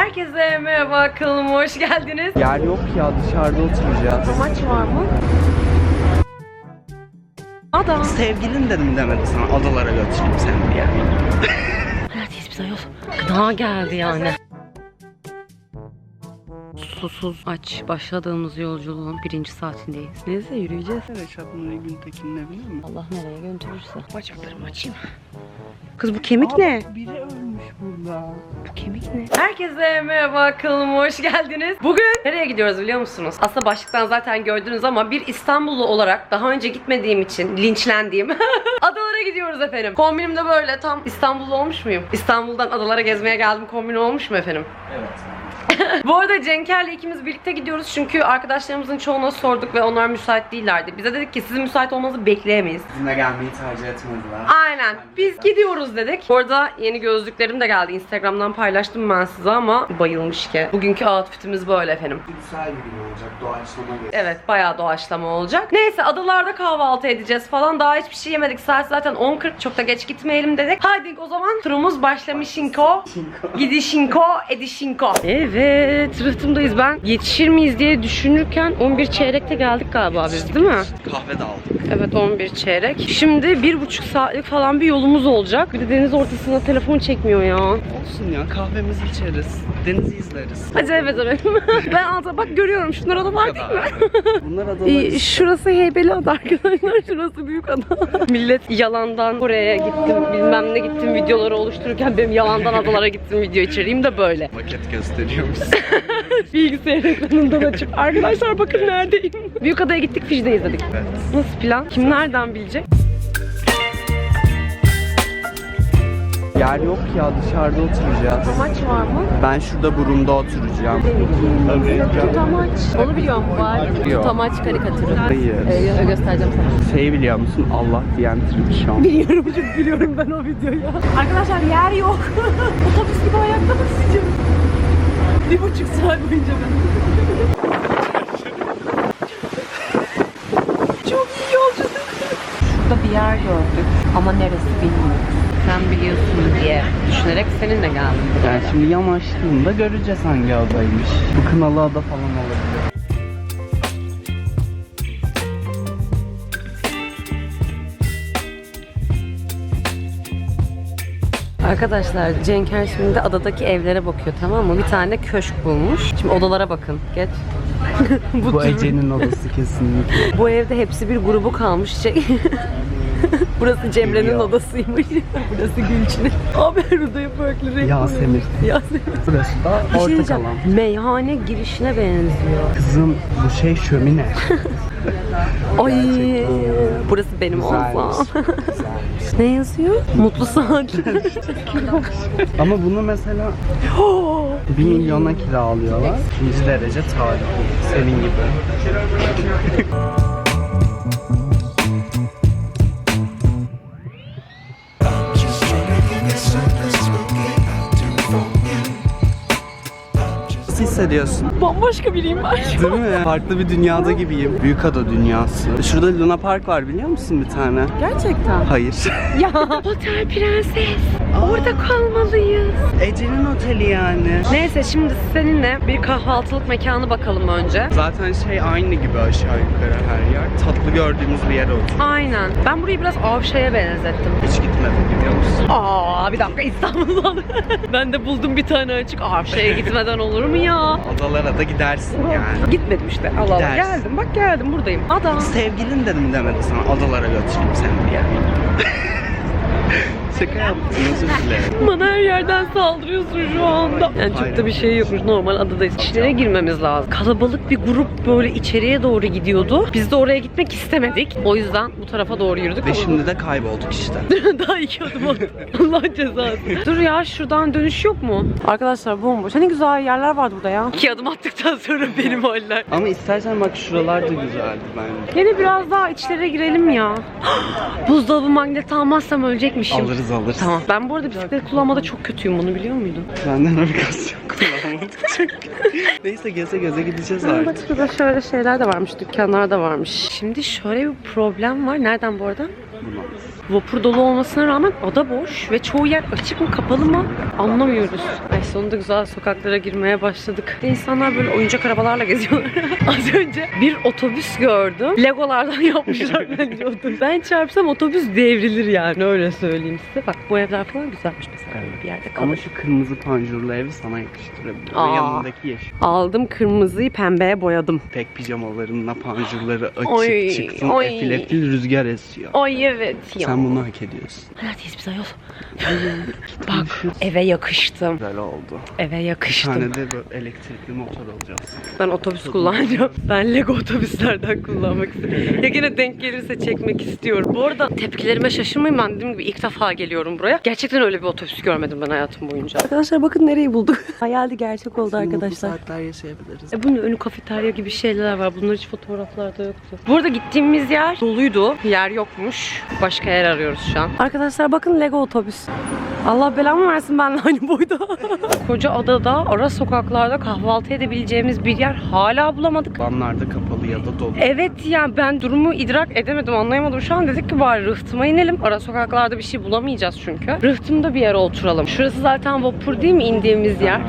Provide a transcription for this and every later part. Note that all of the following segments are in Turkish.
Herkese merhaba kanalıma hoş geldiniz. Yer yok ya dışarıda oturacağız. Maç var mı? Adam. Sevgilin dedim demedi sana adalara götüreyim seni diye. Neredeyiz biz ayol? Gıda geldi yani. Susuz aç başladığımız yolculuğun birinci saatindeyiz. Neyse yürüyeceğiz. Reşat Nuri Güntekin'in evi mi? Allah nereye götürürse. Bacaklarımı açayım. Kız bu kemik ne? Biri ölmüş burada. Bu kemik ne? Herkese merhaba kanalıma hoş geldiniz. Bugün nereye gidiyoruz biliyor musunuz? Aslında başlıktan zaten gördünüz ama bir İstanbullu olarak daha önce gitmediğim için linçlendiğim adalara gidiyoruz efendim. Kombinim de böyle tam İstanbullu olmuş muyum? İstanbul'dan adalara gezmeye geldim kombin olmuş mu efendim? Evet. Bu arada Cenker'le ikimiz birlikte gidiyoruz çünkü arkadaşlarımızın çoğuna sorduk ve onlar müsait değillerdi. Bize dedik ki sizin müsait olmanızı bekleyemeyiz. Bizimle gelmeyi tercih etmediler. Aynen. Biz gidiyoruz dedik. Bu arada yeni gözlüklerim de geldi. Instagram'dan paylaştım ben size ama bayılmış ki. Bugünkü outfitimiz böyle efendim. Güzel bir gün olacak doğaçlama göre. Evet bayağı doğaçlama olacak. Neyse adalarda kahvaltı edeceğiz falan. Daha hiçbir şey yemedik. Saat zaten 10.40 çok da geç gitmeyelim dedik. Hadi o zaman turumuz başlamışinko. Gidişinko, edişinko. Evet rıhtımdayız ben. Yetişir miyiz diye düşünürken 11 çeyrekte geldik galiba biz değil mi? Kahve de aldık. Evet 11 çeyrek. Şimdi bir buçuk saatlik falan bir yolumuz olacak. Bir de deniz ortasında telefon çekmiyor ya. Olsun ya kahvemizi içeriz. Denizi izleriz. Hadi evet evet. ben alta bak görüyorum şunlar da var değil mi? Bunlar adalar işte. şurası heybeli ada arkadaşlar. Şurası büyük ada. Millet yalandan oraya gittim bilmem ne gittim videoları oluştururken benim yalandan adalara gittim video içeriğim de böyle. Maket gösteriyormuş. Bilgisayar ekranından açıp arkadaşlar bakın neredeyim. Büyük adaya gittik Fij'de izledik. evet. Nasıl plan? Kim nereden bilecek? Yer yok ya dışarıda oturacağız. Maç var mı? Ben şurada burunda oturacağım. Tutamaç. Onu biliyorum var. Yok. Tutamaç karikatürü. Hayır. Ee, göstereceğim sana. Şeyi biliyor musun? Allah diyen tribüşon. Biliyorum çok biliyorum ben o videoyu. Arkadaşlar yer yok. Otobüs gibi ayakta basacağım. Bir buçuk saat boyunca ben. çok iyi yolculuk. Şurada bir yer gördük ama neresi bilmiyorum. Sen biliyorsun diye düşünerek seninle geldim. Yani şimdi yamaçlığında göreceğiz hangi adaymış. Bu kınalı ada falan olabilir. Arkadaşlar Cenker şimdi adadaki evlere bakıyor tamam mı? Bir tane köşk bulmuş. Şimdi odalara bakın. Geç. Bu tür- Ece'nin odası kesinlikle. Bu evde hepsi bir grubu kalmış. Şey. Burası Cemre'nin odasıymış. Burası Gülçin'in. Abi her odaya farklı renk Yasemin. Yasemin. Burası da Bir şey ortak diyeceğim. alan. Meyhane girişine benziyor. Kızım bu şey şömine. Ay Gerçekten. burası benim Güzelmiş. olsam. Güzelmiş. Ne yazıyor? Mutlu saatler. Ama bunu mesela 1 milyona kiralıyorlar. İkinci derece tarih. Senin gibi. Hissediyorsun? Bambaşka biriyim ben. Değil mi? Farklı bir dünyada gibiyim. Büyükada dünyası. Şurada Luna Park var biliyor musun bir tane? Gerçekten. Hayır. Ya otel prenses. Orada kalmalıyız. Ece'nin oteli yani. Neyse şimdi seninle bir kahvaltılık mekanı bakalım önce. Zaten şey aynı gibi aşağı yukarı her yer. Tatlı gördüğümüz bir yere otur. Aynen. Ben burayı biraz Avşa'ya benzettim. Hiç gitmedim biliyor musun? Aa bir dakika İstanbul'dan. ben de buldum bir tane açık. Avşa'ya gitmeden olur mu ya? Adalara da gidersin yani. Gitmedim işte. Allah Allah. Gidersin. Geldim bak geldim buradayım. Adam. Sevgilin dedim demedi sana adalara götüreyim seni diye. Şaka yaptım özür dilerim. Bana her yerden saldırıyorsun şu anda. Yani çok da bir şey yokmuş. Normal adadayız. İçlere girmemiz lazım. Kalabalık bir grup böyle içeriye doğru gidiyordu. Biz de oraya gitmek istemedik. O yüzden bu tarafa doğru yürüdük. Ve şimdi de kaybolduk işte. Daha iki adım attım. Allah cezası. Dur ya şuradan dönüş yok mu? Arkadaşlar bomboş. Hani güzel yerler vardı burada ya. İki adım attıktan sonra benim haller. Ama istersen bak şuralar da güzeldi bence. Yine biraz daha içlere girelim ya. Buzdolabı magneti almazsam ölecekmişim. Alırız alırız. Tamam. Ben bu arada bisiklet kullanmada çok kötüyüm. Bunu biliyor muydun? Benden navigasyon kullanmadık. Neyse geze geze gideceğiz Bak artık. şurada şöyle şeyler de varmış. Dükkanlar da varmış. Şimdi şöyle bir problem var. Nereden bu arada? Buna. Vapur dolu olmasına rağmen ada boş ve çoğu yer açık mı kapalı mı anlamıyoruz. Ay sonunda güzel sokaklara girmeye başladık. Ve insanlar böyle oyuncak arabalarla geziyorlar. Az önce bir otobüs gördüm. Legolardan yapmışlar bence otobüs. Ben çarpsam otobüs devrilir yani öyle söyleyeyim size. Bak bu evler falan güzelmiş mesela öyle bir yerde Ama kalır. şu kırmızı panjurlu evi sana yakıştırabilirim. Aa. Yanındaki yeşil. Aldım kırmızıyı pembeye boyadım. Tek pijamalarınla panjurları açık Oy, çıksın. oy. Efil efil rüzgar esiyor. Ay evet ya. Sen bunu hak ediyorsun. Neredeyiz biz ayol? Bak eve yakıştım. Güzel oldu. Eve Bir yakıştım. tane de böyle elektrikli motor alacağız. Ben otobüs kullanacağım. Ben Lego otobüslerden kullanmak istiyorum. Ya gene denk gelirse çekmek istiyorum. Bu arada tepkilerime şaşırmayın. Ben dediğim gibi ilk defa geliyorum buraya. Gerçekten öyle bir otobüs görmedim ben hayatım boyunca. Arkadaşlar bakın nereyi bulduk. Hayaldi gerçek oldu arkadaşlar. saatler yaşayabiliriz. E bunun önü kafeterya gibi şeyler var. Bunlar hiç fotoğraflarda yoktu. Burada gittiğimiz yer doluydu. Yer yokmuş. Başka yer arıyoruz şu an. Arkadaşlar bakın Lego otobüs. Allah belamı versin benle aynı boyda. Koca adada ara sokaklarda kahvaltı edebileceğimiz bir yer hala bulamadık. Banlarda kapalı ya da dolu. Evet ya ben durumu idrak edemedim anlayamadım. Şu an dedik ki bari rıhtıma inelim. Ara sokaklarda bir şey bulamayacağız çünkü. Rıhtımda bir yere oturalım. Şurası zaten vapur değil mi indiğimiz yer?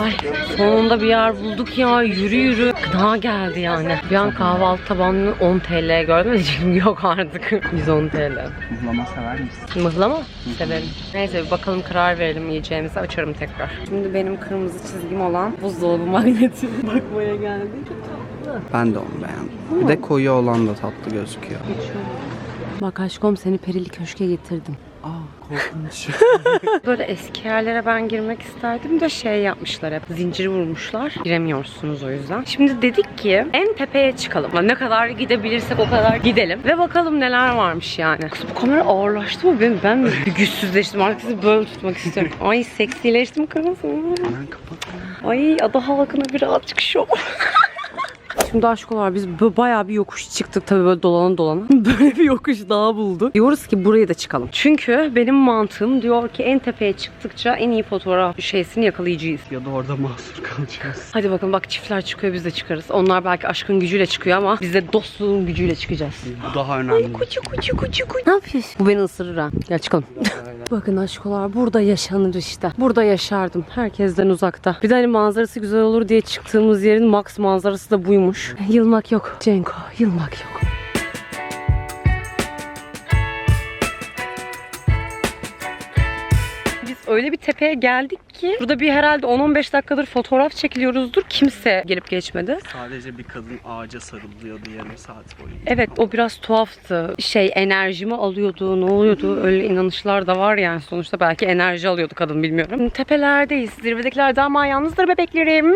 Ay sonunda bir yer bulduk ya yürü yürü. Gıda geldi yani. Bir an kahvaltı tabanını 10 TL gördüm diyecektim yok artık. 110 TL. Mıhlama sever misin? Mıhlama severim. Neyse bir bakalım karar verelim yiyeceğimize açarım tekrar. Şimdi benim kırmızı çizgim olan buzdolabı magneti bakmaya geldik. Ben de onu beğendim. Bir de koyu olan da tatlı gözüküyor. Bak aşkım seni perili köşke getirdim. Aa korkunç. Böyle eski yerlere ben girmek isterdim de şey yapmışlar hep zincir vurmuşlar. Giremiyorsunuz o yüzden. Şimdi dedik ki en tepeye çıkalım. Ne kadar gidebilirsek o kadar gidelim. Ve bakalım neler varmış yani. Kız bu kamera ağırlaştı mı? Ben, ben mi bir güçsüzleştim? Artık sizi böyle tutmak istiyorum. Ay seksileştim kırmızı. ben kapat. Ay ada halkına birazcık şov. Şimdi aşkolar biz bö- bayağı bir yokuş çıktık tabii böyle dolana dolana. Böyle bir yokuş daha bulduk. Diyoruz ki buraya da çıkalım. Çünkü benim mantığım diyor ki en tepeye çıktıkça en iyi fotoğraf şeysini yakalayacağız. Ya da orada mahsur kalacağız. Hadi bakalım bak çiftler çıkıyor biz de çıkarız. Onlar belki aşkın gücüyle çıkıyor ama biz de dostluğun gücüyle çıkacağız. Bu daha önemli. Kuçu kuçu kuçu kuçu. Ne yapıyorsun? Bu beni ısırır ha. Gel çıkalım. Bakın aşkolar burada yaşanır işte. Burada yaşardım. Herkesten uzakta. Bir de hani manzarası güzel olur diye çıktığımız yerin max manzarası da buymuş. Yılmak yok Cenko. Yılmak yok. Biz öyle bir tepeye geldik ki burada bir herhalde 10-15 dakikadır fotoğraf çekiliyoruzdur. Kimse gelip geçmedi. Sadece bir kadın ağaca sarılıyordu yarım saat boyunca. Evet o biraz tuhaftı. Şey enerjimi alıyordu, ne oluyordu? Öyle inanışlar da var yani sonuçta belki enerji alıyordu kadın bilmiyorum. Tepelerdeyiz. Zirvedekiler daha yalnızdır bebeklerim.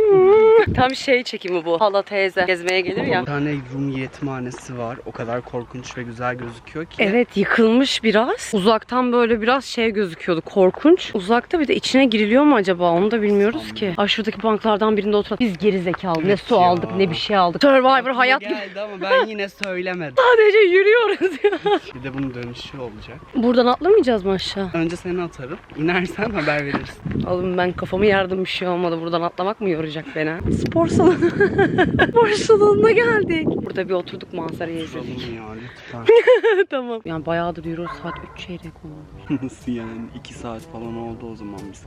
Tam şey çekimi bu. Hala teyze gezmeye gelir ya. Bir tane Rum yetimhanesi var. O kadar korkunç ve güzel gözüküyor ki. Evet yıkılmış biraz. Uzaktan böyle biraz şey gözüküyordu korkunç. Uzakta bir de içine giriliyor mu acaba onu da bilmiyoruz ki. Ay şuradaki banklardan birinde oturalım. Biz geri zekalı. Ne su aldık ne bir şey aldık. Survivor hayat gibi. geldi ama ben yine söylemedim. Sadece yürüyoruz ya. Bir de bunun dönüşü olacak. Buradan atlamayacağız mı aşağı? Önce seni atarım. İnersen haber verirsin. Oğlum ben kafamı yardım bir şey olmadı. Buradan atlamak mı yoracak beni? Spor salonu. Spor salonuna geldik. Burada bir oturduk manzarayı Duralım izledik. ya lütfen. tamam. Yani bayağıdır yürüyoruz. Saat 3 çeyrek oldu. Nasıl yani? 2 saat falan oldu o zaman biz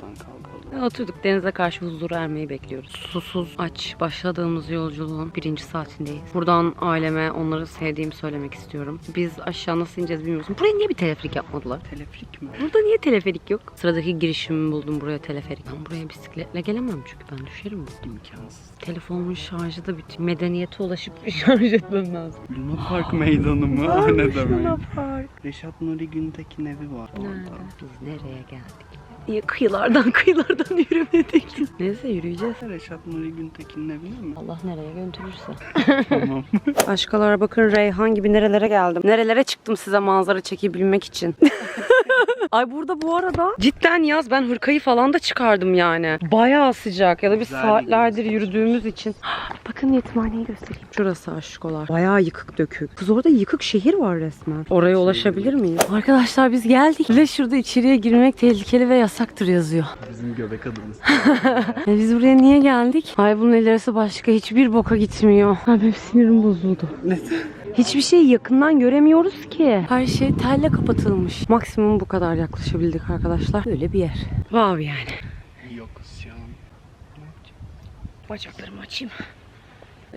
kahvaltıdan kalkalım. Oturduk denize karşı huzura ermeyi bekliyoruz. Susuz aç başladığımız yolculuğun birinci saatindeyiz. Buradan aileme onları sevdiğimi söylemek istiyorum. Biz aşağı nasıl ineceğiz bilmiyoruz. Buraya niye bir teleferik yapmadılar? Teleferik mi? Burada niye teleferik yok? Sıradaki girişimi buldum buraya teleferik. Ben buraya bisikletle gelemem çünkü ben düşerim burada. İmkansız. Telefonumun şarjı da bitiyor. Medeniyete ulaşıp şarj etmem lazım. Luna Park meydanı mı? ne demek? Luna Park. Reşat Nuri Güntekin evi var Nerede? orada. Biz nereye geldik? Niye kıyılardan kıyılardan yürümedik? Neyse yürüyeceğiz. Reşat Nuri Güntekin'in evi mi? Allah nereye götürürse. tamam. Aşkalar bakın Reyhan gibi nerelere geldim. Nerelere çıktım size manzara çekebilmek için. Ay burada bu arada cidden yaz ben hırkayı falan da çıkardım yani. Bayağı sıcak ya da biz Güzel saatlerdir bir yürüdüğümüz için. Bakın yetimhaneyi göstereyim. Şurası aşkolar. Bayağı yıkık dökük. Kız orada yıkık şehir var resmen. Oraya ulaşabilir miyiz? Arkadaşlar biz geldik ve şurada içeriye girmek tehlikeli ve yasaktır yazıyor. Bizim göbek adımız. E biz buraya niye geldik? Ay bunun ilerisi başka hiçbir boka gitmiyor. Ay benim sinirim bozuldu. ne? Hiçbir şeyi yakından göremiyoruz ki. Her şey telle kapatılmış. Maksimum bu kadar yaklaşabildik arkadaşlar. Böyle bir yer. Wow yani. Şu an. Bacaklarımı açayım.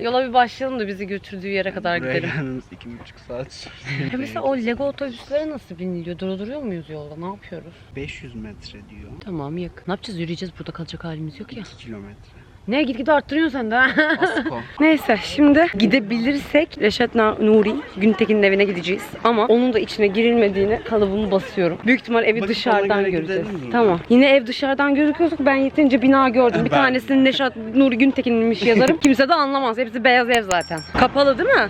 Yola bir başlayalım da bizi götürdüğü yere kadar Buraya gidelim. gelmemiz iki buçuk saat sürdü. Ya mesela o Lego otobüslere nasıl biniliyor? Durduruyor muyuz yolda? Ne yapıyoruz? 500 metre diyor. Tamam yakın. Ne yapacağız? Yürüyeceğiz. Burada kalacak halimiz yok ya. 2 kilometre. Ne git git arttırıyorsun sen de. ha. Neyse şimdi gidebilirsek Reşat Na- Nuri Güntekin'in evine gideceğiz. Ama onun da içine girilmediğini kalıbımı basıyorum. Büyük ihtimal evi Bakıp ona dışarıdan göre göreceğiz. gidelim mi? Tamam. Yine ev dışarıdan gözüküyorsa ben yeterince bina gördüm. Bir Ben- tanesini Reşat Nuri Güntekin'inmiş yazarım. Kimse de anlamaz. Hepsi beyaz ev zaten. Kapalı değil mi?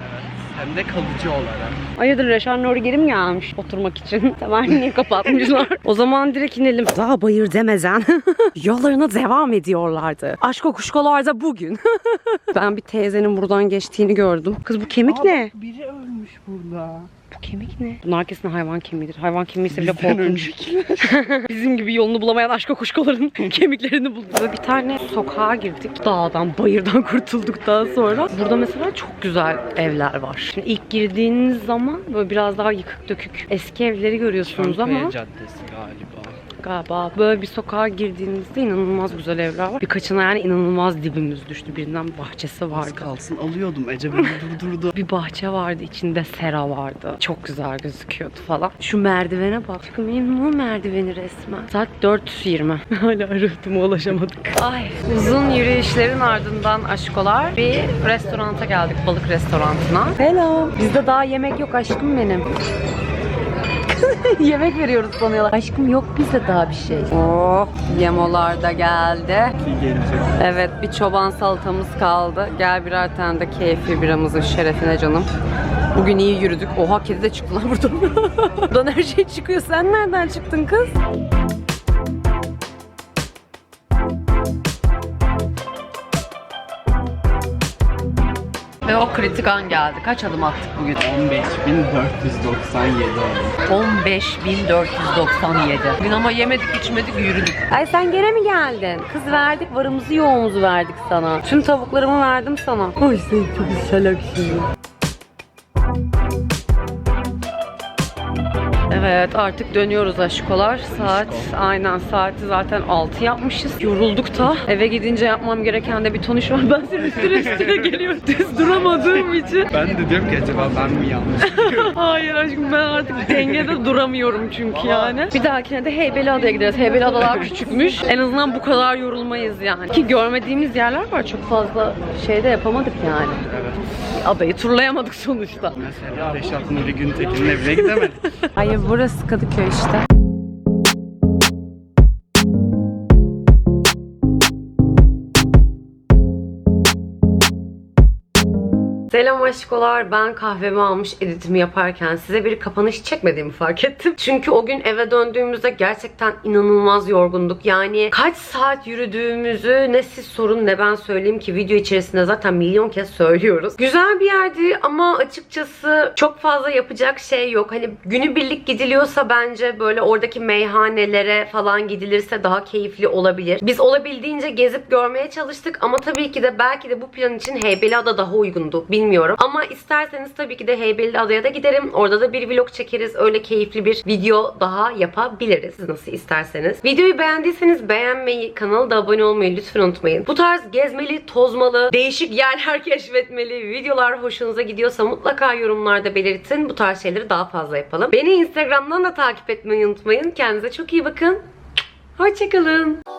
Hem de kalıcı olarak. Hayırdır Reşat Nuri geri mi gelmiş oturmak için? Tamam niye kapatmışlar? o zaman direkt inelim. Daha bayır demezen yollarına devam ediyorlardı. Aşk kuşkolarda bugün. ben bir teyzenin buradan geçtiğini gördüm. Kız bu kemik Aa, ne? Biri ölmüş burada. Bu kemik ne? Bunlar kesin hayvan kemiğidir. Hayvan kemiği ise bile korkunç. Bizim gibi yolunu bulamayan aşk kuşkoların kemiklerini bulduk. Böyle bir tane sokağa girdik. Dağdan, bayırdan kurtulduktan sonra. Burada mesela çok güzel evler var. Şimdi ilk girdiğiniz zaman böyle biraz daha yıkık dökük eski evleri görüyorsunuz Çankaya ama Caddesi galiba. Galiba böyle bir sokağa girdiğinizde inanılmaz güzel evler var. Birkaçına yani inanılmaz dibimiz düştü. Birinden bahçesi Az vardı. kalsın alıyordum. Ece beni durdurdu. Bir bahçe vardı, içinde sera vardı. Çok güzel gözüküyordu falan. Şu merdivene bak. Şu memnun merdiveni resmen. Saat 4.20. Hala arıyordum, ulaşamadık. Ay, uzun yürüyüşlerin ardından aşkolar bir restoranta geldik, balık restoranına. Hello. Bizde daha yemek yok aşkım benim. yemek veriyoruz sanıyorlar. Aşkım yok bizde daha bir şey. Oh, yemolar da geldi. İyi gelecek. Evet bir çoban salatamız kaldı. Gel birer tane de keyfi biramızın şerefine canım. Bugün iyi yürüdük. Oha kedi de çıktı lan buradan. buradan her şey çıkıyor. Sen nereden çıktın kız? Ve o kritik an geldi. Kaç adım attık bugün? 15.497 oldu. 15.497. Bugün ama yemedik içmedik yürüdük. Ay sen gene mi geldin? Kız verdik varımızı yoğumuzu verdik sana. Tüm tavuklarımı verdim sana. Ay sen çok salaksın. Evet artık dönüyoruz aşkolar. Saat aynen saati zaten 6 yapmışız. Yorulduk da. Eve gidince yapmam gereken de bir ton iş var. Ben senin üstüne üstüne geliyorum. Düz duramadığım için. Ben de diyorum ki acaba ben mi yanlış. Hayır aşkım ben artık dengede duramıyorum çünkü yani. Bir dahakine de Heybeliada'ya gideriz. Heybeliadalar küçükmüş. En azından bu kadar yorulmayız yani. Ki görmediğimiz yerler var. Çok fazla şey de yapamadık yani. evet. Adayı turlayamadık sonuçta. Mesela Reşat Nuri Güntekin'in evine gidemedik. Hayır burası Kadıköy işte. Selam aşkolar. Ben kahvemi almış editimi yaparken size bir kapanış çekmediğimi fark ettim. Çünkü o gün eve döndüğümüzde gerçekten inanılmaz yorgunduk. Yani kaç saat yürüdüğümüzü ne siz sorun ne ben söyleyeyim ki video içerisinde zaten milyon kez söylüyoruz. Güzel bir yerdi ama açıkçası çok fazla yapacak şey yok. Hani günübirlik gidiliyorsa bence böyle oradaki meyhanelere falan gidilirse daha keyifli olabilir. Biz olabildiğince gezip görmeye çalıştık ama tabii ki de belki de bu plan için Heybeliada daha uygundu. Bilmiyorum. Ama isterseniz tabii ki de Heybeliada'ya da giderim. Orada da bir vlog çekeriz. Öyle keyifli bir video daha yapabiliriz. Siz nasıl isterseniz. Videoyu beğendiyseniz beğenmeyi, kanala da abone olmayı lütfen unutmayın. Bu tarz gezmeli, tozmalı, değişik yerler keşfetmeli videolar hoşunuza gidiyorsa mutlaka yorumlarda belirtin. Bu tarz şeyleri daha fazla yapalım. Beni Instagram'dan da takip etmeyi unutmayın. Kendinize çok iyi bakın. Hoşçakalın.